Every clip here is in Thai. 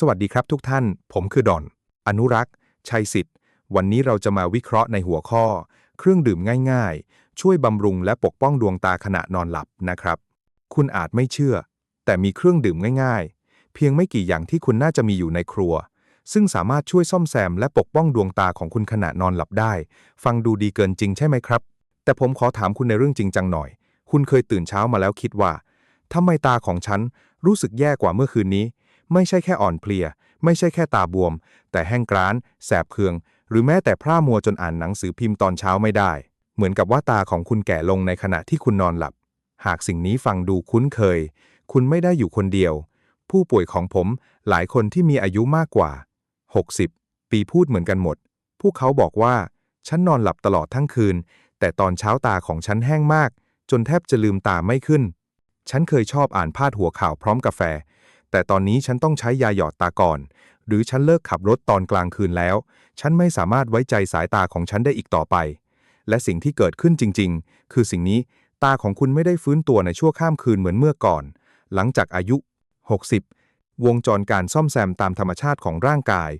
สวัสดีครับทุกท่าน ผมคือดอน อนุรักษ์ ชัยสิทธิ์ วันนี้เราจะมาวิเคราะห์ในหัวข้อ เครื่องดื่มง่ายๆ ช่วยบำรุงและปกป้องดวงตาขณะนอนหลับนะครับ คุณอาจไม่เชื่อ แต่มีเครื่องดื่มง่ายๆ เพียงไม่กี่อย่างที่คุณน่าจะมีอยู่ในครัว ซึ่งสามารถช่วยซ่อมแซมและปกป้องดวงตาของคุณขณะนอนหลับได้ ฟังดูดีเกินจริงใช่ไหมครับ แต่ผมขอถามคุณในเรื่องจริงจังหน่อย คุณเคยตื่นเช้ามาแล้วคิดว่าทำไมตาของฉันรู้สึกแย่กว่าเมื่อคืนนี้ ไม่ใช่แค่อ่อนเพลีย ไม่ใช่แค่ตาบวม แต่แห้งกร้าน แสบเคือง หรือแม้แต่พร่ามัวจนอ่านหนังสือพิมพ์ตอนเช้าไม่ได้ เหมือนกับว่าตาของคุณแก่ลงในขณะที่คุณนอนหลับ หากสิ่งนี้ฟังดูคุ้นเคย คุณไม่ได้อยู่คนเดียว ผู้ป่วยของผมหลายคนที่มีอายุมากกว่า 60 ปีพูดเหมือนกันหมด พวกเขาบอกว่า ฉันนอนหลับตลอดทั้งคืน แต่ตอนเช้าตาของฉันแห้งมาก จนแทบจะลืมตาไม่ขึ้น ฉันเคยชอบอ่านพาดหัวข่าวพร้อมกาแฟ แต่ตอนนี้ฉันต้องใช้ยาหยอดตาก่อน หรือฉันเลิกขับรถตอนกลางคืนแล้ว ฉันไม่สามารถไว้ใจสายตาของฉันได้อีกต่อไป และสิ่งที่เกิดขึ้นจริง ๆ คือสิ่งนี้ตาของคุณไม่ได้ฟื้นตัวในชั่วข้ามคืนเหมือนเมื่อก่อน หลังจากอายุ 60 วงจรการซ่อมแซมตามธรรมชาติของร่างกาย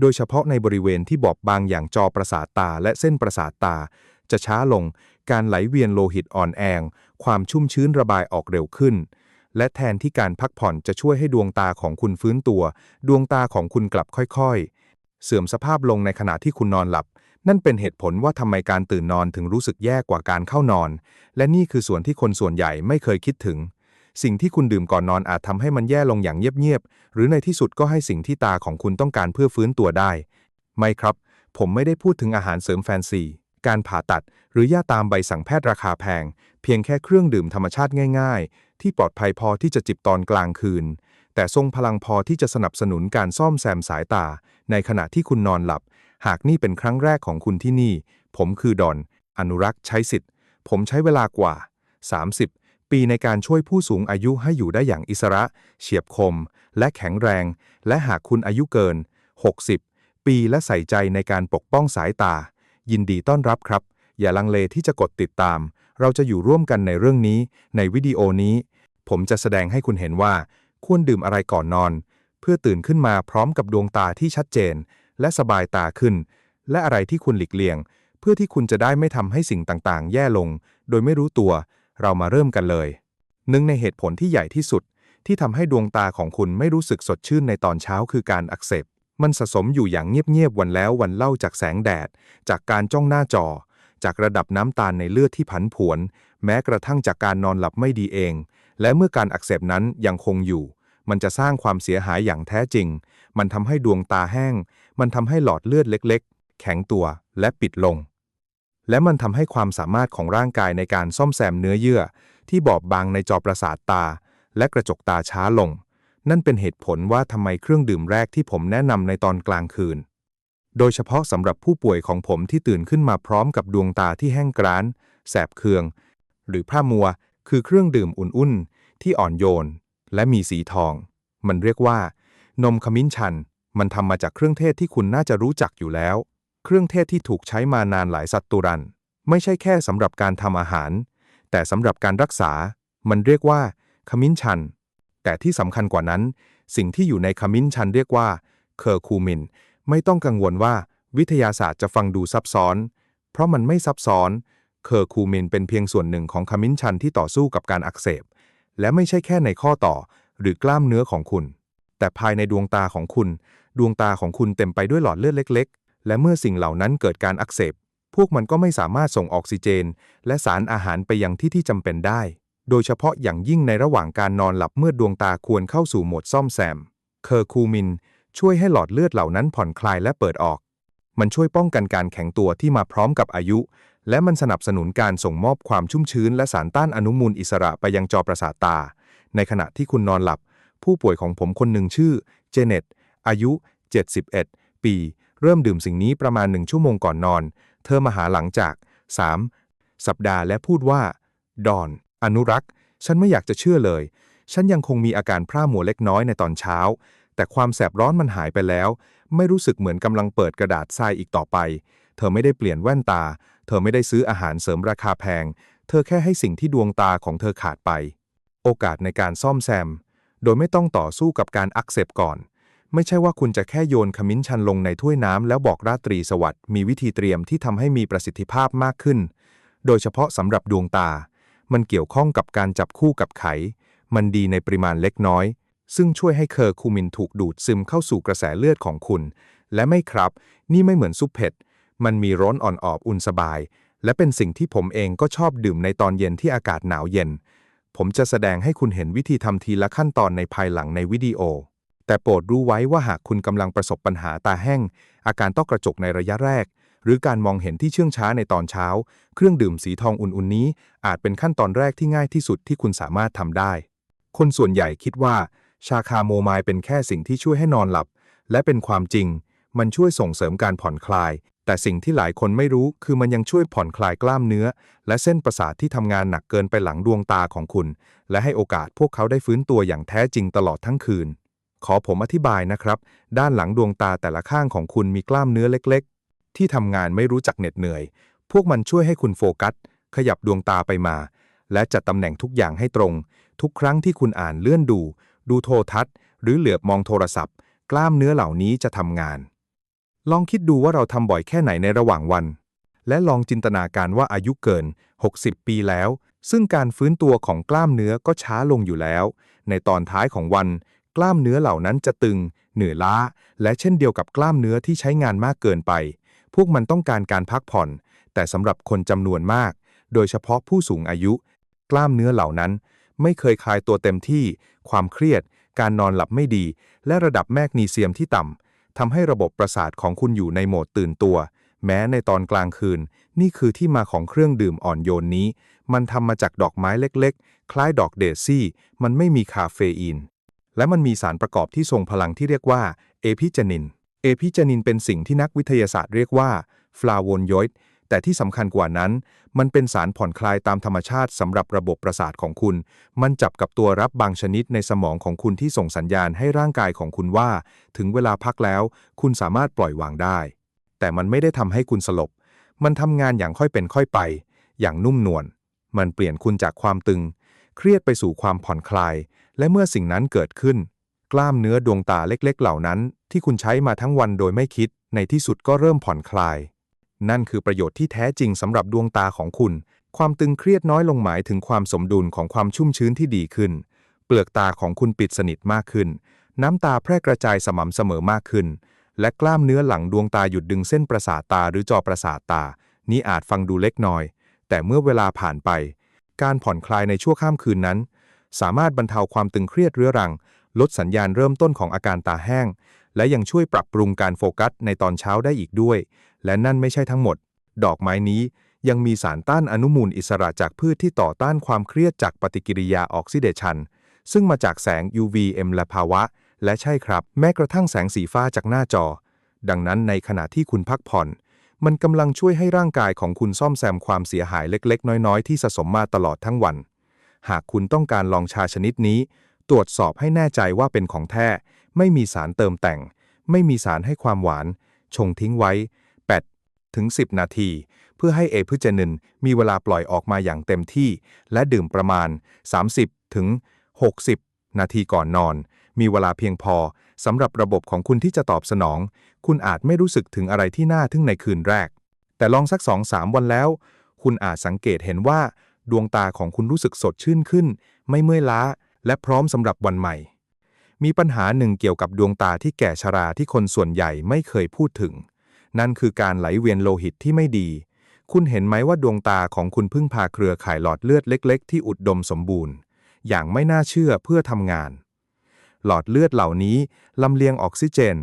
โดยเฉพาะในบริเวณที่บอบบางอย่างจอประสาทตาและเส้นประสาทตา จะช้าลง การไหลเวียนโลหิตอ่อนแองความชุ่มชื้นระบายออกเร็วขึ้น และแทนที่การพักผ่อนจะช่วยให้ดวงตาของคุณฟื้นตัว ดวงตาของคุณกลับค่อยๆ เสื่อมสภาพลงในขณะที่คุณนอนหลับ นั่นเป็นเหตุผลว่าทำไมการตื่นนอนถึงรู้สึกแย่กว่าการเข้านอน และนี่คือส่วนที่คนส่วนใหญ่ไม่เคยคิดถึง สิ่งที่คุณดื่มก่อนนอนอาจทำให้มันแย่ลงอย่างเงียบๆหรือในที่สุดก็ให้สิ่งที่ตาของคุณต้องการเพื่อฟื้นตัวได้ ไม่ครับ ผมไม่ได้พูดถึงอาหารเสริมแฟนซีการผ่าตัดหรือยาตามใบสั่งแพทย์ราคาแพง เพียงแค่เครื่องดื่มธรรมชาติง่ายๆ ที่ปลอดภัยพอที่จะจิบตอนกลางคืน แต่ทรงพลังพอที่จะสนับสนุนการซ่อมแซมสายตา ในขณะที่คุณนอนหลับ หากนี่เป็นครั้งแรกของคุณที่นี่ ผมคือดอน อนุรักษ์ใช้สิทธิ์ ผมใช้เวลากว่า 30 ปีในการช่วยผู้สูงอายุให้อยู่ได้อย่างอิสระ เฉียบคม และแข็งแรง และหากคุณอายุเกิน 60 ปีและใส่ใจในการปกป้องสายตา ยินดีต้อนรับครับ อย่าลังเลที่จะกดติดตาม เราจะอยู่ร่วมกันในเรื่องนี้ ในวิดีโอนี้ ผมจะแสดงให้คุณเห็นว่า ควรดื่มอะไรก่อนนอน เพื่อตื่นขึ้นมาพร้อมกับดวงตาที่ชัดเจน และสบายตาขึ้น และอะไรที่คุณหลีกเลี่ยง เพื่อที่คุณจะได้ไม่ทำให้สิ่งต่างๆ แย่ลง โดยไม่รู้ตัว เรามาเริ่มกันเลย หนึ่งในเหตุผลที่ใหญ่ที่สุด ที่ทำให้ดวงตาของคุณไม่รู้สึกสดชื่นในตอนเช้าคือการอักเสบมันสะสมอยู่อย่างเงียบๆวันแล้ววันเล่าจากแสงแดด จากการจ้องหน้าจอ จากระดับน้ำตาลในเลือดที่ผันผวน แม้กระทั่งจากการนอนหลับไม่ดีเอง และเมื่อการอักเสบนั้นยังคงอยู่ มันจะสร้างความเสียหายอย่างแท้จริง มันทำให้ดวงตาแห้ง มันทำให้หลอดเลือดเล็ก ๆ แข็งตัวและปิดลง และมันทำให้ความสามารถของร่างกายในการซ่อมแซมเนื้อเยื่อ ที่บอบบางในจอประสาทตา และกระจกตาช้าลง นั่นเป็นเหตุผลว่าทำไมเครื่องดื่มแรกที่ผมแนะนำในตอนกลางคืน โดยเฉพาะสำหรับผู้ป่วยของผมที่ตื่นขึ้นมาพร้อมกับดวงตาที่แห้งกร้าน แสบเคือง หรือพร่ามัว คือเครื่องดื่มอุ่นๆ ที่อ่อนโยน และมีสีทอง มันเรียกว่า นมขมิ้นชัน มันทำมาจากเครื่องเทศที่คุณน่าจะรู้จักอยู่แล้ว เครื่องเทศที่ถูกใช้มานานหลายศตวรรษไม่ใช่แค่สำหรับการทำอาหาร แต่สำหรับการรักษา มันเรียกว่า ขมิ้นชัน แต่ที่สำคัญกว่านั้น สิ่งที่อยู่ในขมิ้นชันเรียกว่า เคอร์คูมิน ไม่ต้องกังวลว่าวิทยาศาสตร์จะฟังดูซับซ้อน เพราะมันไม่ซับซ้อน เคอร์คูมินเป็นเพียงส่วนหนึ่งของขมิ้นชันที่ต่อสู้กับการอักเสบ และไม่ใช่แค่ในข้อต่อหรือกล้ามเนื้อของคุณ แต่ภายในดวงตาของคุณ ดวงตาของคุณเต็มไปด้วยหลอดเลือดเล็ก ๆ และเมื่อสิ่งเหล่านั้นเกิดการอักเสบ พวกมันก็ไม่สามารถส่งออกซิเจน และสารอาหารไปยังที่ที่จำเป็นได้ โดยเฉพาะอย่างยิ่งในระหว่างการนอนหลับเมื่อดวงตาควรเข้าสู่โหมดซ่อมแซม เคอร์คูมิน ช่วยให้หลอดเลือดเหล่านั้นผ่อนคลายและเปิดออก มันช่วยป้องกันการแข็งตัวที่มาพร้อมกับอายุ และมันสนับสนุนการส่งมอบความชุ่มชื้น และสารต้านอนุมูลอิสระไปยังจอประสาทตา ในขณะที่คุณนอนหลับ ผู้ป่วยของผมคนหนึ่งชื่อ เจเน็ต อายุ 71 ปี เริ่มดื่มสิ่งนี้ประมาณหนึ่งชั่วโมงก่อนนอน เธอมาหาหลังจาก 3 สัปดาห์และพูดว่า ดอน อนุรักษ์ ฉันไม่อยากจะเชื่อเลย ฉันยังคงมีอาการพร่ามัวเล็กน้อยในตอนเช้า แต่ความแสบร้อนมันหายไปแล้ว ไม่รู้สึกเหมือนกำลังเปิดกระดาษทรายอีกต่อไป เธอไม่ได้เปลี่ยนแว่นตา เธอไม่ได้ซื้ออาหารเสริมราคาแพง เธอแค่ให้สิ่งที่ดวงตาของเธอขาดไป โอกาสในการซ่อมแซม โดยไม่ต้องต่อสู้กับการอักเสบก่อน ไม่ใช่ว่าคุณจะแค่โยนขมิ้นชันลงในถ้วยน้ำแล้วบอกราตรีสวัสดิ์มีวิธีเตรียมที่ทำให้มีประสิทธิภาพมากขึ้น โดยเฉพาะสำหรับดวงตา มันเกี่ยวข้องกับการจับคู่กับไข มันดีในปริมาณเล็กน้อย ซึ่งช่วยให้เคอร์คูมินถูกดูดซึมเข้าสู่กระแสเลือดของคุณ และไม่ครับ นี่ไม่เหมือนซุปเผ็ด มันมีร้อนอ่อนๆอุ่นสบาย และเป็นสิ่งที่ผมเองก็ชอบดื่มในตอนเย็นที่อากาศหนาวเย็น ผมจะแสดงให้คุณเห็นวิธีทำทีละขั้นตอนในภายหลังในวิดีโอ แต่โปรดรู้ไว้ว่าหากคุณกำลังประสบปัญหาตาแห้ง อาการต้อกระจกในระยะแรก หรือการมองเห็นที่เชื่องช้าในตอนเช้า เครื่องดื่มสีทองอุ่นๆนี้ อาจเป็นขั้นตอนแรกที่ง่ายที่สุดที่คุณสามารถทำได้ คนส่วนใหญ่คิดว่า ชาคาโมไมล์เป็นแค่สิ่งที่ช่วยให้นอนหลับ และเป็นความจริง มันช่วยส่งเสริมการผ่อนคลาย แต่สิ่งที่หลายคนไม่รู้คือมันยังช่วยผ่อนคลายกล้ามเนื้อ และเส้นประสาทที่ทำงานหนักเกินไปหลังดวงตาของคุณ และให้โอกาสพวกเขาได้ฟื้นตัวอย่างแท้จริงตลอดทั้งคืน ขอผมอธิบายนะครับ ด้านหลังดวงตาแต่ละข้างของคุณมีกล้ามเนื้อเล็ก ๆ ที่ทำงานไม่รู้จักเหน็ดเหนื่อย พวกมันช่วยให้คุณโฟกัส ขยับดวงตาไปมา และจัดตำแหน่งทุกอย่างให้ตรง ทุกครั้งที่คุณอ่านเลื่อนดู ดูโทรทัศน์ หรือเหลือบมองโทรศัพท์ กล้ามเนื้อเหล่านี้จะทำงาน ลองคิดดูว่าเราทำบ่อยแค่ไหนในระหว่างวัน และลองจินตนาการว่าอายุเกิน 60 ปีแล้ว ซึ่งการฟื้นตัวของกล้ามเนื้อก็ช้าลงอยู่แล้ว ในตอนท้ายของวัน กล้ามเนื้อเหล่านั้นจะตึง เหนื่อยล้า และเช่นเดียวกับกล้ามเนื้อที่ใช้งานมากเกินไป พวกมันต้องการการพักผ่อน แต่สำหรับคนจำนวนมาก โดยเฉพาะผู้สูงอายุ กล้ามเนื้อเหล่านั้น ไม่เคยคลายตัวเต็มที่ ความเครียด การนอนหลับไม่ดี และระดับแมกนีเซียมที่ต่ำทำให้ระบบประสาทของคุณอยู่ในโหมดตื่นตัว แม้ในตอนกลางคืน นี่คือที่มาของเครื่องดื่มอ่อนโยนนี้ มันทำมาจากดอกไม้เล็กๆ คล้ายดอกเดซี่ มันไม่มีคาเฟอีน และมันมีสารประกอบที่ทรงพลังที่เรียกว่าเอพิจานิน เอพิจานินเป็นสิ่งที่นักวิทยาศาสตร์เรียกว่าฟลาโวนโยด์ แต่ที่สำคัญกว่านั้น มันเป็นสารผ่อนคลายตามธรรมชาติสำหรับระบบประสาทของคุณ มันจับกับตัวรับบางชนิดในสมองของคุณที่ส่งสัญญาณให้ร่างกายของคุณว่า ถึงเวลาพักแล้ว คุณสามารถปล่อยวางได้ แต่มันไม่ได้ทำให้คุณสลบ มันทำงานอย่างค่อยเป็นค่อยไป อย่างนุ่มนวล มันเปลี่ยนคุณจากความตึง เครียดไปสู่ความผ่อนคลาย และเมื่อสิ่งนั้นเกิดขึ้น กล้ามเนื้อดวงตาเล็กๆ เหล่านั้น ที่คุณใช้มาทั้งวันโดยไม่คิด ในที่สุดก็เริ่มผ่อนคลาย นั่นคือประโยชน์ที่แท้จริงสำหรับดวงตาของคุณ ความตึงเครียดน้อยลงหมายถึงความสมดุลของความชุ่มชื้นที่ดีขึ้น เปลือกตาของคุณปิดสนิทมากขึ้น น้ำตาแพร่กระจายสม่ำเสมอมากขึ้น และกล้ามเนื้อหลังดวงตาหยุดดึงเส้นประสาทตาหรือจอประสาทตา นี้อาจฟังดูเล็กน้อย แต่เมื่อเวลาผ่านไป การผ่อนคลายในชั่วข้ามคืนนั้น สามารถบรรเทาความตึงเครียดเรื้อรัง ลดสัญญาณเริ่มต้นของอาการตาแห้ง และยังช่วยปรับปรุงการโฟกัสในตอนเช้าได้อีกด้วย และนั่นไม่ใช่ทั้งหมด ดอกไม้นี้ยังมีสารต้านอนุมูลอิสระจากพืชที่ต่อต้านความเครียดจากปฏิกิริยาออกซิเดชัน ซึ่งมาจากแสง UVM และภาวะ และใช่ครับ แม้กระทั่งแสงสีฟ้าจากหน้าจอ ดังนั้นในขณะที่คุณพักผ่อน มันกำลังช่วยให้ร่างกายของคุณซ่อมแซมความเสียหายเล็ก ๆ น้อย ๆ ที่สะสมมาตลอดทั้งวัน หากคุณต้องการลองชาชนิดนี้ ตรวจสอบให้แน่ใจว่าเป็นของแท้ ไม่มีสารเติมแต่ง ไม่มีสารให้ความหวาน ชงทิ้งไว้ 8 ถึง 10 นาที เพื่อให้เอพิเจนินมีเวลาปล่อยออกมาอย่างเต็มที่ และดื่มประมาณ 30 ถึง 60 นาทีก่อนนอน มีเวลาเพียงพอสำหรับระบบของคุณที่จะตอบสนอง คุณอาจไม่รู้สึกถึงอะไรที่น่าทึ่งในคืนแรก แต่ลองสัก 2-3 วันแล้ว คุณอาจสังเกตเห็นว่า ดวงตาของคุณรู้สึกสดชื่นขึ้น ไม่เมื่อยล้า และพร้อมสำหรับวันใหม่ มีปัญหาหนึ่งเกี่ยวกับดวงตาที่แก่ชราที่คนส่วนใหญ่ไม่เคยพูดถึง นั่นคือการไหลเวียนโลหิตที่ไม่ดี คุณเห็นไหมว่าดวงตาของคุณพึ่งพาเครือข่ายหลอดเลือดเล็ก ๆ ที่อุดดมสมบูรณ์ อย่างไม่น่าเชื่อเพื่อทำงาน หลอดเลือดเหล่านี้ลำเลียงออกซิเจน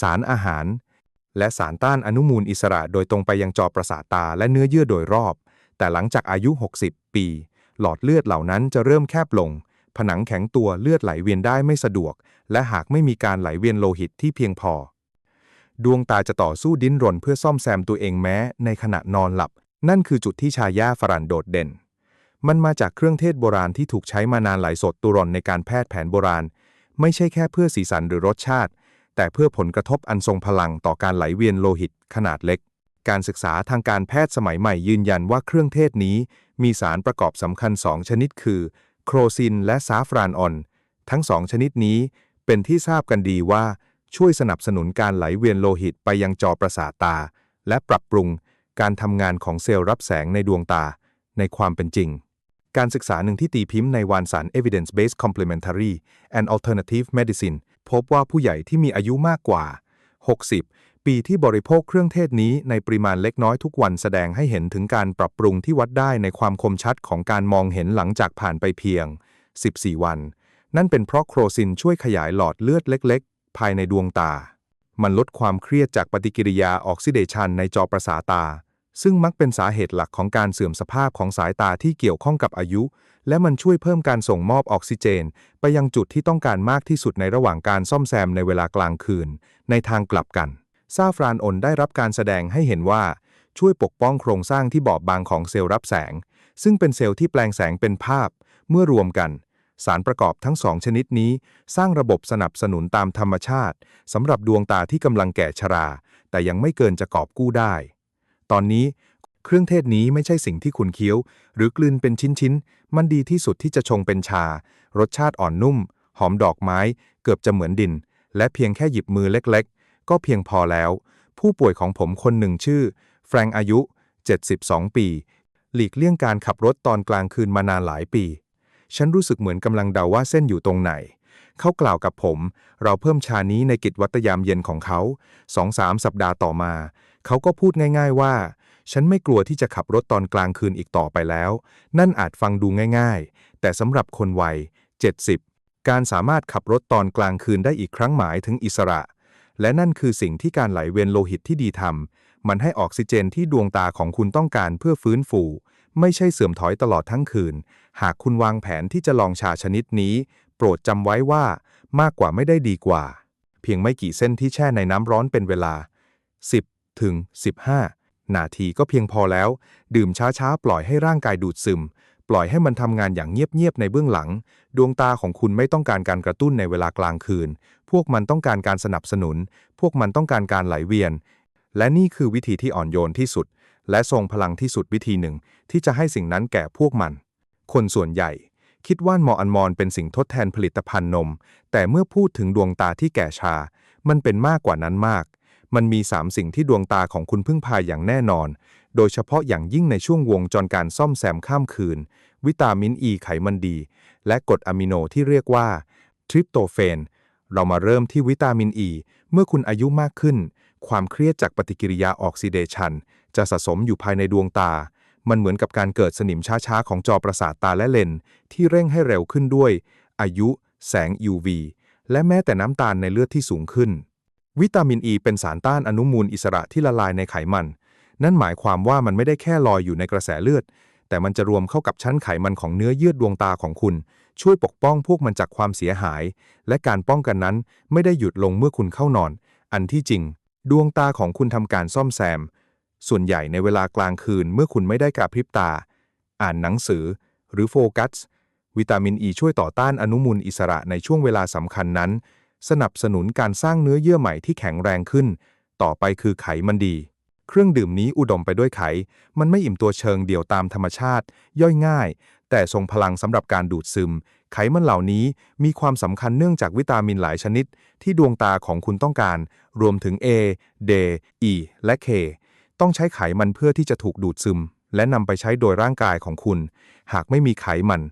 สารอาหาร และสารต้านอนุมูลอิสระโดยตรงไปยังจอประสาทตาและเนื้อเยื่อโดยรอบ แต่หลังจากอายุ 60 ปี หลอดเลือดเหล่านั้นจะเริ่มแคบลง ผนังแข็งตัวเลือดไหลเวียนได้ไม่สะดวก และหากไม่มีการไหลเวียนโลหิตที่เพียงพอ ดวงตาจะต่อสู้ดิ้นรนเพื่อซ่อมแซมตัวเองแม้ ในขณะนอนหลับ นั่นคือจุดที่ชายาฝรั่นโดดเด่น มันมาจากเครื่องเทศโบราณที่ถูกใช้มานานหลายศตตุรนในการแพทย์แผนโบราณ ไม่ใช่แค่เพื่อสีสันหรือรสชาติ แต่เพื่อผลกระทบอันทรงพลังต่อการไหลเวียนโลหิตขนาดเล็กการศึกษาทางการแพทย์สมัยใหม่ยืนยันว่าเครื่องเทศนี้ มีสารประกอบสำคัญสองชนิดคือ โครซินและซาฟรานออน ทั้งสองชนิดนี้เป็นที่ทราบกันดีว่าช่วยสนับสนุนการไหลเวียนโลหิตไปยังจอประสาทตา และปรับปรุงการทำงานของเซลล์รับแสงในดวงตา ในความเป็นจริง การศึกษาหนึ่งที่ตีพิมพ์ในวารสาร Evidence-Based Complementary and Alternative Medicine พบว่าผู้ใหญ่ที่มีอายุมากกว่า 60 ปีที่บริโภคเครื่องเทศนี้ในปริมาณเล็กน้อยทุกวันแสดงให้เห็นถึงการปรับปรุงที่วัดได้ในความคมชัดของการมองเห็นหลังจากผ่านไปเพียง 14 วัน นั่นเป็นเพราะโครซินช่วยขยายหลอดเลือดเล็ก ๆ ภายในดวงตา มันลดความเครียดจากปฏิกิริยาออกซิเดชันในจอประสาตา ซึ่งมักเป็นสาเหตุหลักของการเสื่อมสภาพของสายตาที่เกี่ยวข้องกับอายุ และมันช่วยเพิ่มการส่งมอบออกซิเจน ไปยังจุดที่ต้องการมากที่สุดในระหว่างการซ่อมแซมในเวลากลางคืน ในทางกลับกัน ซาฟรานอนได้รับการแสดงให้เห็นว่าช่วยปกป้องโครงสร้างที่บอบบางของเซลล์รับแสง ซึ่งเป็นเซลล์ที่แปลงแสงเป็นภาพ เมื่อรวมกัน สารประกอบทั้งสองชนิดนี้ สร้างระบบสนับสนุนตามธรรมชาติสำหรับดวงตาที่กำลังแก่ชรา แต่ยังไม่เกินจะกอบกู้ได้ ตอนนี้ เครื่องเทศนี้ไม่ใช่สิ่งที่คุณเคี้ยว หรือกลืนเป็นชิ้นๆ มันดีที่สุดที่จะชงเป็นชา รสชาติอ่อนนุ่ม หอมดอกไม้ เกือบจะเหมือนดิน และเพียงแค่หยิบมือเล็กๆ ก็เพียงพอแล้ว ผู้ป่วยของผมคนหนึ่งชื่อ แฟรงอายุ 72 ปี หลีกเลี่ยงการขับรถตอนกลางคืนมานานหลายปี ฉันรู้สึกเหมือนกำลังเดาว่าเส้นอยู่ตรงไหน เขากล่าวกับผม เราเพิ่มชานี้ในกิจวัตรยามเย็นของเขาสองสามสัปดาห์ต่อมา เขาก็พูดง่าย ๆว่า ฉันไม่กลัวที่จะขับรถตอนกลางคืนอีกต่อไปแล้ว นั่นอาจฟังดูง่าย ๆ แต่สำหรับคนวัย 70การสามารถขับรถตอนกลางคืนได้อีกครั้งหมายถึงอิสระ และนั่นคือสิ่งที่การไหลเวียนโลหิตที่ดีทำมันให้ออกซิเจนที่ดวงตาของคุณต้องการเพื่อฟื้นฟู ไม่ใช่เสื่อมถอยตลอดทั้งคืน หากคุณวางแผนที่จะลองชาชนิดนี้ โปรดจำไว้ว่ามากกว่าไม่ได้ดีกว่า เพียงไม่กี่เส้นที่แช่ในน้ำร้อนเป็นเวลา 10 ถึง 15 นาทีก็เพียงพอแล้ว ดื่มช้าๆ ปล่อยให้ร่างกายดูดซึม ปล่อยให้มันทำงานอย่างเงียบๆในเบื้องหลัง ดวงตาของคุณไม่ต้องการการกระตุ้นในเวลากลางคืน พวกมันต้องการการสนับสนุน พวกมันต้องการการไหลเวียน และนี่คือวิธีที่อ่อนโยนที่สุด และทรงพลังที่สุดวิธีหนึ่ง ที่จะให้สิ่งนั้นแก่พวกมัน คนส่วนใหญ่ คิดว่านมออันมอนเป็นสิ่งทดแทนผลิตภัณฑ์นม แต่เมื่อพูดถึงดวงตาที่แก่ชา มันเป็นมากกว่านั้นมาก มันมี 3 สิ่งที่ดวงตาของคุณพึ่งพายอย่างแน่นอน โดยเฉพาะอย่างยิ่งในช่วงวงจรการซ่อมแซมข้ามคืน วิตามินอ e ีไขมันดี และกรดอะมิโนที่เรียกว่าทริปโตเฟน เรามาเริ่มที่วิตามินอ e. ีเมื่อคุณอายุมากขึ้น ความเครียดจากปฏิกิริยาออกซิเดชันจะสะสมอยู่ภายในดวงตา มันเหมือนกับการเกิดสนิมช้าๆ ของจอประสาทตาและเลนที่เร่งให้เร็วขึ้นด้วย อายุ แสง UV และแม้แต่น้ำตาลในเลือดที่สูงขึ้น วิตามินอ e ีเป็นสารต้านอนุมูลอิสระที่ละลายในไขมัน นั่นหมายความว่ามันไม่ได้แค่ลอยอยู่ในกระแสเลือด แต่มันจะรวมเข้ากับชั้นไขมันของเนื้อเยื่อดวงตาของคุณ ช่วยปกป้องพวกมันจากความเสียหาย และการป้องกันนั้นไม่ได้หยุดลงเมื่อคุณเข้านอน อันที่จริง ดวงตาของคุณทำการซ่อมแซม ส่วนใหญ่ในเวลากลางคืนเมื่อคุณไม่ได้กระพริบตา อ่านหนังสือ หรือโฟกัส วิตามินอ e ีช่วยต่อต้านอนุมูลอิสระในช่วงเวลาสำคัญนั้น สนับสนุนการสร้างเนื้อเยื่อใหม่ที่แข็งแรงขึ้น ต่อไปคือไขมันดี เครื่องดื่มนี้อุดมไปด้วยไข มันไม่อิ่มตัวเชิงเดี่ยวตามธรรมชาติ ย่อยง่าย แต่ทรงพลังสำหรับการดูดซึม ไขมันเหล่านี้มีความสำคัญเนื่องจากวิตามินหลายชนิด ที่ดวงตาของคุณต้องการ รวมถึง A D E และ K ต้องใช้ไขมันเพื่อที่จะถูกดูดซึม และนำไปใช้โดยร่างกายของคุณ หากไม่มีไขมัน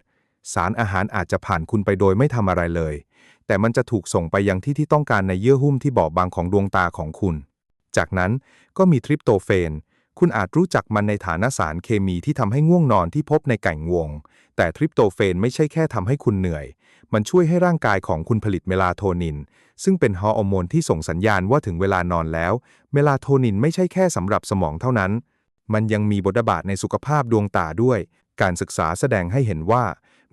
สารอาหารอาจจะผ่านคุณไปโดยไม่ทำอะไรเลย แต่มันจะถูกส่งไปยังที่ที่ต้องการในเยื่อหุ้มที่บอบบางของดวงตาของคุณ จากนั้นก็มีทริปโตเฟน คุณอาจรู้จักมันในฐานะสารเคมีที่ทำให้ง่วงนอนที่พบในไก่งวง แต่ทริปโตเฟนไม่ใช่แค่ทำให้คุณเหนื่อย มันช่วยให้ร่างกายของคุณผลิตเมลาโทนิน ซึ่งเป็นฮอร์โมนที่ส่งสัญญาณว่าถึงเวลานอนแล้ว เมลาโทนินไม่ใช่แค่สำหรับสมองเท่านั้น มันยังมีบทบาทในสุขภาพดวงตาด้วย การศึกษาแสดงให้เห็นว่า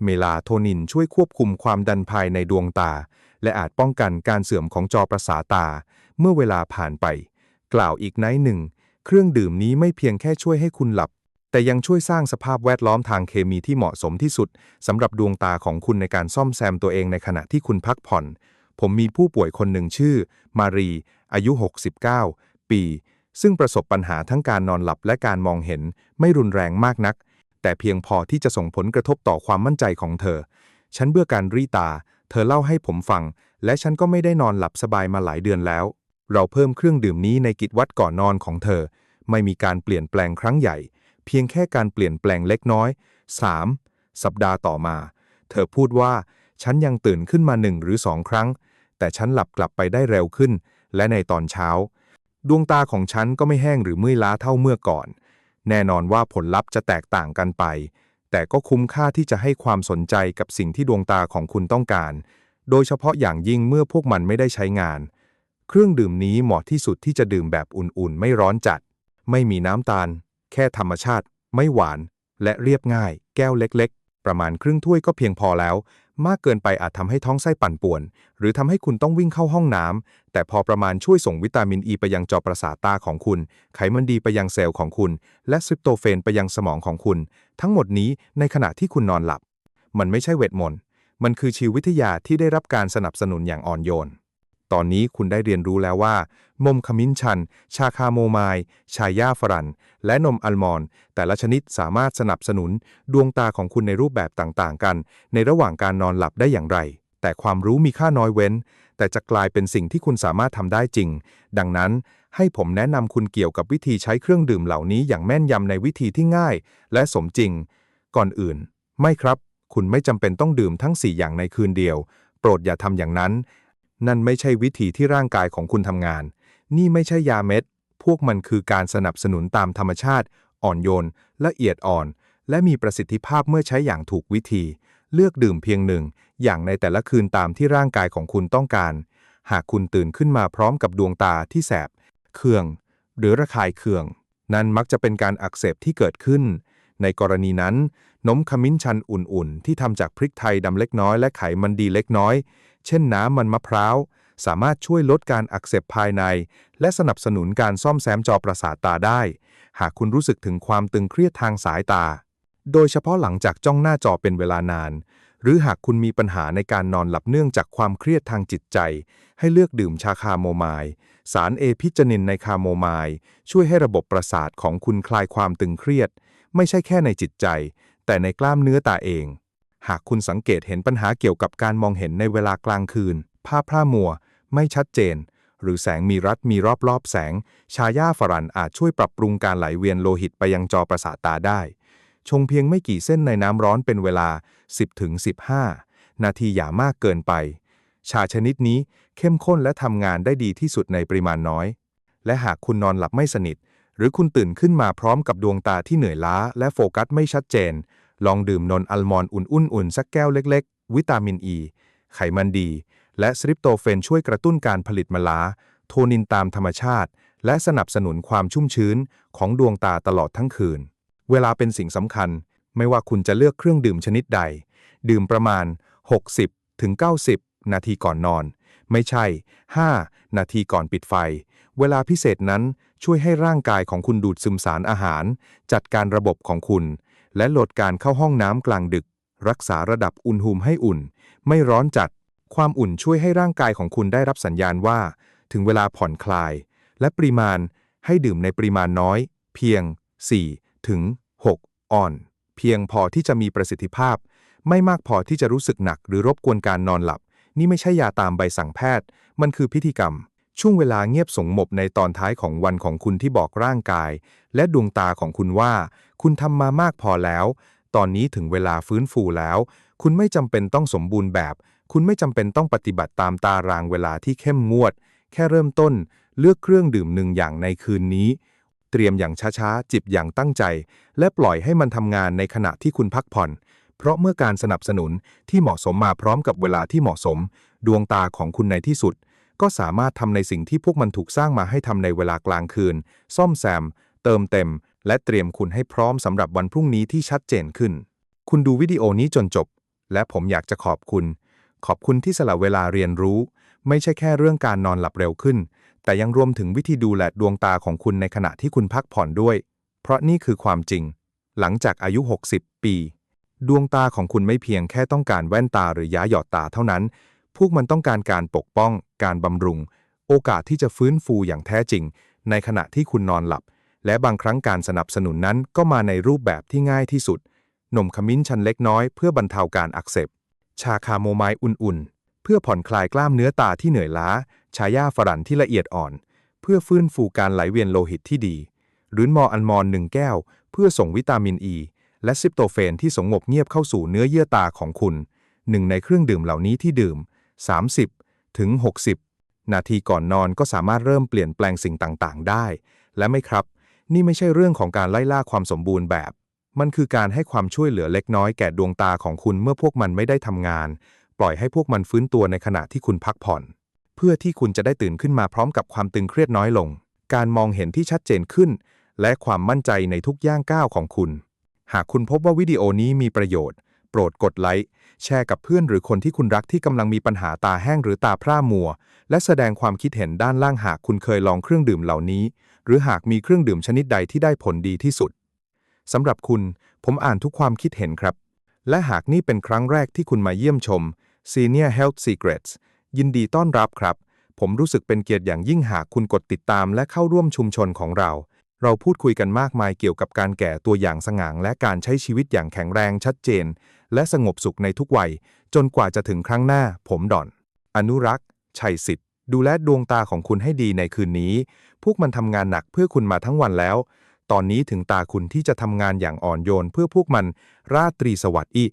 เมลาโทนินช่วยควบคุมความดันภายในดวงตา และอาจป้องกันการเสื่อมของจอประสาทตา เมื่อเวลาผ่านไป กล่าวอีกนัยหนึ่ง เครื่องดื่มนี้ไม่เพียงแค่ช่วยให้คุณหลับ แต่ยังช่วยสร้างสภาพแวดล้อมทางเคมีที่เหมาะสมที่สุดสำหรับดวงตาของคุณในการซ่อมแซมตัวเองในขณะที่คุณพักผ่อน ผมมีผู้ป่วยคนหนึ่งชื่อ มารี อายุ 69 ปี ซึ่งประสบปัญหาทั้งการนอนหลับและการมองเห็นไม่รุนแรงมากนัก แต่เพียงพอที่จะส่งผลกระทบต่อความมั่นใจของเธอ ฉันเบื่อการรีตา เธอเล่าให้ผมฟัง และฉันก็ไม่ได้นอนหลับสบายมาหลายเดือนแล้ว เราเพิ่มเครื่องดื่มนี้ในกิจวัตรก่อนนอนของเธอ ไม่มีการเปลี่ยนแปลงครั้งใหญ่ เพียงแค่การเปลี่ยนแปลงเล็กน้อย 3. สัปดาห์ต่อมา เธอพูดว่า ฉันยังตื่นขึ้นมาหนึ่งหรือสองครั้ง แต่ฉันหลับกลับไปได้เร็วขึ้น และในตอนเช้า ดวงตาของฉันก็ไม่แห้งหรือเมื่อยล้าเท่าเมื่อก่อน แน่นอนว่าผลลัพธ์จะแตกต่างกันไป แต่ก็คุ้มค่าที่จะให้ความสนใจกับสิ่งที่ดวงตาของคุณต้องการ โดยเฉพาะอย่างยิ่งเมื่อพวกมันไม่ได้ใช้งาน เครื่องดื่มนี้เหมาะที่สุดที่จะดื่มแบบอุ่นๆ ไม่ร้อนจัด ไม่มีน้ำตาล แค่ธรรมชาติ ไม่หวาน และเรียบง่าย แก้วเล็กๆ ประมาณครึ่งถ้วยก็เพียงพอแล้ว มากเกินไปอาจทำให้ท้องไส้ปั่นป่วน หรือทำให้คุณต้องวิ่งเข้าห้องน้ำแต่พอประมาณช่วยส่งวิตามินอ e ีไปยังจอประสาทตาของคุณ ไขมันดีไปยังเซลล์ของคุณ และทริปโตเฟนไปยังสมองของคุณ ทั้งหมดนี้ในขณะที่คุณนอนหลับ มันไม่ใช่เวทมนต์มันคือชีววิทยาที่ได้รับการสนับสนุนอย่างอ่อนโยน ตอนนี้คุณได้เรียนรู้แล้วว่ามมขมิ้นชัน ชาคาโมไมล์ชาย่าฝรั่น และนมอัลมอนด์แต่ละชนิดสามารถสนับสนุน ดวงตาของคุณในรูปแบบต่างๆ กัน ในระหว่างการนอนหลับได้อย่างไร แต่ความรู้มีค่าน้อยเว้น แต่จะกลายเป็นสิ่งที่คุณสามารถทำได้จริง ดังนั้น ให้ผมแนะนำคุณเกี่ยวกับวิธีใช้เครื่องดื่มเหล่านี้อย่างแม่นยำในวิธีที่ง่าย และสมจริง ก่อนอื่น ไม่ครับ คุณไม่จำเป็นต้องดื่มทั้ง 4 อย่างในคืนเดียว โปรดอย่าทำอย่างนั้น นั่นไม่ใช่วิธีที่ร่างกายของคุณทำงาน นี่ไม่ใช่ยาเม็ด พวกมันคือการสนับสนุนตามธรรมชาติ อ่อนโยน ละเอียดอ่อน และมีประสิทธิภาพเมื่อใช้อย่างถูกวิธี เลือกดื่มเพียงหนึ่ง อย่างในแต่ละคืนตามที่ร่างกายของคุณต้องการ หากคุณตื่นขึ้นมาพร้อมกับดวงตาที่แสบ เคือง หรือระคายเคือง นั่นมักจะเป็นการอักเสบที่เกิดขึ้น ในกรณีนั้นนมขมิ้นชันอุ่นๆ ที่ทำจากพริกไทยดำเล็กน้อยและไขมันดีเล็กน้อย เช่นน้ำมันมะพร้าว สามารถช่วยลดการอักเสบภายใน และสนับสนุนการซ่อมแซมจอประสาทตาได้ หากคุณรู้สึกถึงความตึงเครียดทางสายตา โดยเฉพาะหลังจากจ้องหน้าจอเป็นเวลานาน หรือหากคุณมีปัญหาในการนอนหลับเนื่องจากความเครียดทางจิตใจ ให้เลือกดื่มชาคาโมไมล์สารเอพิจนินในคาโมไมล์ช่วยให้ระบบประสาทของคุณคลายความตึงเครียด ไม่ใช่แค่ในจิตใจ แต่ในกล้ามเนื้อตาเอง หากคุณสังเกตเห็นปัญหาเกี่ยวกับการมองเห็นในเวลากลางคืน ภาพพร่ามัว ไม่ชัดเจน หรือแสงมีรัดมีรอบๆแสง ชาย่าฝรั่นอาจช่วยปรับปรุงการไหลเวียนโลหิตไปยังจอประสาทตาได้ ชงเพียงไม่กี่เส้นในน้ำร้อนเป็นเวลา 10-15นาทีอย่ามากเกินไป ชาชนิดนี้เข้มข้นและทำงานได้ดีที่สุดในปริมาณน้อย และหากคุณนอนหลับไม่สนิท หรือคุณตื่นขึ้นมาพร้อมกับดวงตาที่เหนื่อยล้า และโฟกัสไม่ชัดเจน ลองดื่มนนอัลมอนด์อุ่นๆ สักแก้วเล็กๆ วิตามินอ e, ีไขมันดี และสริปโตเฟนช่วยกระตุ้นการผลิตมลา โทนินตามธรรมชาติ และสนับสนุนความชุ่มชื้นของดวงตาตลอดทั้งคืน เวลาเป็นสิ่งสำคัญ ไม่ว่าคุณจะเลือกเครื่องดื่มชนิดใด ดื่มประมาณ 60ถึง90 นาทีก่อนนอน ไม่ใช่ 5 นาทีก่อนปิดไฟ เวลาพิเศษนั้นช่วยให้ร่างกายของคุณดูดซึมสารอาหาร จัดการระบบของคุณ และลดการเข้าห้องน้ำกลางดึก รักษาระดับอุณหภูมิให้อุ่น ไม่ร้อนจัด ความอุ่นช่วยให้ร่างกายของคุณได้รับสัญญาณว่า ถึงเวลาผ่อนคลาย และปริมาณให้ดื่มในปริมาณน้อย เพียง 4 ถึง 6 ออน เพียงพอที่จะมีประสิทธิภาพ ไม่มากพอที่จะรู้สึกหนักหรือรบกวนการนอนหลับ นี่ไม่ใช่ยาตามใบสั่งแพทย์ มันคือพิธีกรรมช่วงเวลาเงียบสงบในตอนท้ายของวันของคุณที่บอกร่างกาย และดวงตาของคุณว่า คุณทำมามากพอแล้ว ตอนนี้ถึงเวลาฟื้นฟูแล้ว คุณไม่จำเป็นต้องสมบูรณ์แบบ คุณไม่จำเป็นต้องปฏิบัติตามตารางเวลาที่เข้มงวด แค่เริ่มต้น เลือกเครื่องดื่มหนึ่งอย่างในคืนนี้ เตรียมอย่างช้าๆ จิบอย่างตั้งใจ และปล่อยให้มันทำงานในขณะที่คุณพักผ่อน เพราะเมื่อการสนับสนุนที่เหมาะสมมาพร้อมกับเวลาที่เหมาะสม ดวงตาของคุณในที่สุด ก็สามารถทำในสิ่งที่พวกมันถูกสร้างมาให้ทำในเวลากลางคืน ซ่อมแซม เติมเต็ม และเตรียมคุณให้พร้อมสำหรับวันพรุ่งนี้ที่ชัดเจนขึ้น คุณดูวิดีโอนี้จนจบ และผมอยากจะขอบคุณ ขอบคุณที่สละเวลาเรียนรู้ ไม่ใช่แค่เรื่องการนอนหลับเร็วขึ้น แต่ยังรวมถึงวิธีดูแลดวงตาของคุณในขณะที่คุณพักผ่อนด้วย เพราะนี่คือความจริง หลังจากอายุ 60 ปี ดวงตาของคุณไม่เพียงแค่ต้องการแว่นตาหรือยาหยอดตาเท่านั้น พวกมันต้องการการปกป้อง การบำรุง โอกาสที่จะฟื้นฟูอย่างแท้จริง ในขณะที่คุณนอนหลับ และบางครั้งการสนับสนุนนั้นก็มาในรูปแบบที่ง่ายที่สุด นมขมิ้นชันเล็กน้อยเพื่อบรรเทาการอักเสบ ชาคาโมไมล์อุ่นๆ เพื่อผ่อนคลายกล้ามเนื้อตาที่เหนื่อยล้า ชายาฝรั่นที่ละเอียดอ่อน เพื่อฟื้นฟูการไหลเวียนโลหิตที่ดีหรือมออันมอนหนึ่งแก้ว เพื่อส่งวิตามินอ e, ีและซิปโตเฟนที่สงบเงียบเข้าสู่เนื้อเยื่อตาของคุณ หนึ่งในเครื่องดื่มเหล่านี้ที่ดื่ม 30 ถึง 60 นาทีก่อนนอนก็สามารถเริ่มเปลี่ยนแปลงสิ่งต่าง ๆ ได้ และไม่ครับ นี่ไม่ใช่เรื่องของการไล่ล่าความสมบูรณ์แบบ มันคือการให้ความช่วยเหลือเล็กน้อยแก่ดวงตาของคุณเมื่อพวกมันไม่ได้ทำงาน ปล่อยให้พวกมันฟื้นตัวในขณะที่คุณพักผ่อน เพื่อที่คุณจะได้ตื่นขึ้นมาพร้อมกับความตึงเครียดน้อยลง การมองเห็นที่ชัดเจนขึ้น และความมั่นใจในทุกย่างก้าวของคุณ หากคุณพบว่าวิดีโอนี้มีประโยชน์ โปรดกดไลค์แชร์กับเพื่อนหรือคนที่คุณรักที่กำลังมีปัญหาตาแห้งหรือตาพร่ามัว และแสดงความคิดเห็นด้านล่างหากคุณเคยลองเครื่องดื่มเหล่านี้ หรือหากมีเครื่องดื่มชนิดใดที่ได้ผลดีที่สุดสำหรับคุณ ผมอ่านทุกความคิดเห็นครับ และหากนี่เป็นครั้งแรกที่คุณมาเยี่ยมชม Senior Health Secrets ยินดีต้อนรับครับ ผมรู้สึกเป็นเกียรติอย่างยิ่งหากคุณกดติดตามและเข้าร่วมชุมชนของเรา เราพูดคุยกันมากมายเกี่ยวกับการแก่ตัวอย่างสง่างและการใช้ชีวิตอย่างแข็งแรงชัดเจน และสงบสุขในทุกวัย จนกว่าจะถึงครั้งหน้า ผมดอน อนุรักษ์ ชัยสิทธิ ดูแลดวงตาของคุณให้ดีในคืนนี้ พวกมันทำงานหนักเพื่อคุณมาทั้งวันแล้ว ตอนนี้ถึงตาคุณที่จะทำงานอย่างอ่อนโยนเพื่อพวกมันราตรีสวัสดิ์อี